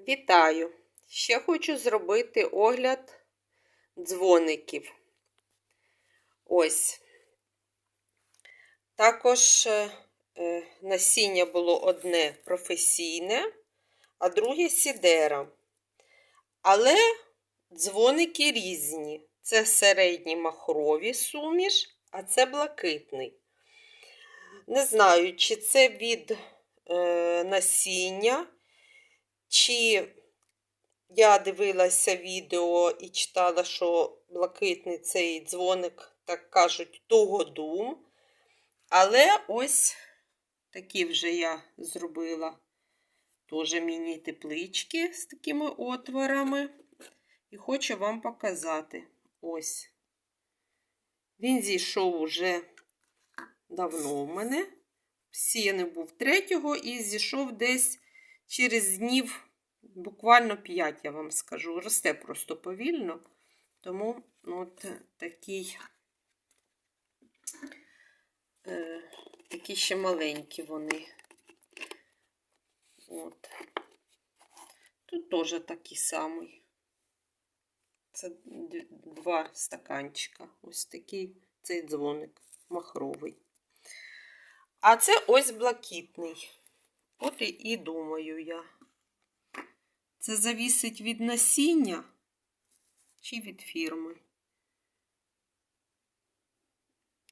Вітаю! Ще хочу зробити огляд дзвоників. Ось. Також е, е, насіння було одне професійне, а друге сідера. Але дзвоники різні. Це середні махрові суміш, а це блакитний. Не знаю, чи це від е, насіння. Чи я дивилася відео і читала, що блакитний цей дзвоник, так кажуть, тугодум. Але ось такі вже я зробила теж міні-теплички з такими отворами. І хочу вам показати. Ось. Він зійшов уже давно в мене. Сіяний був третього і зійшов десь через днів буквально 5, я вам скажу. Росте просто повільно. Тому от такий, е, такі ще маленькі вони. От. Тут теж такий самий. Це два стаканчика. Ось такий цей дзвоник махровий. А це ось блакитний. От і, думаю я. Це завісить від насіння чи від фірми,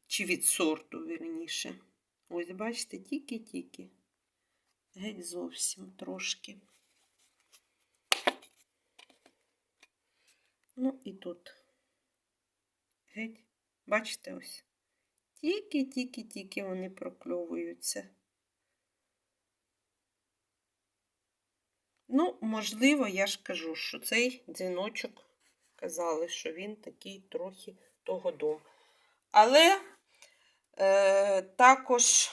чи від сорту, вірніше. Ось, бачите, тільки-тільки. Геть зовсім трошки. Ну і тут. Геть, бачите ось. Тільки-тільки-тільки вони прокльовуються. Ну, можливо, я ж кажу, що цей дзвіночок казали, що він такий трохи того дому. Але е, також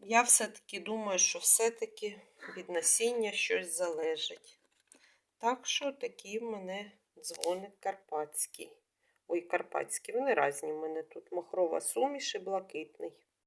я все-таки думаю, що все-таки від насіння щось залежить. Так що такий в мене дзвоник карпатський. Ой, карпатський, вони різні в мене тут махрова суміш і блакитний.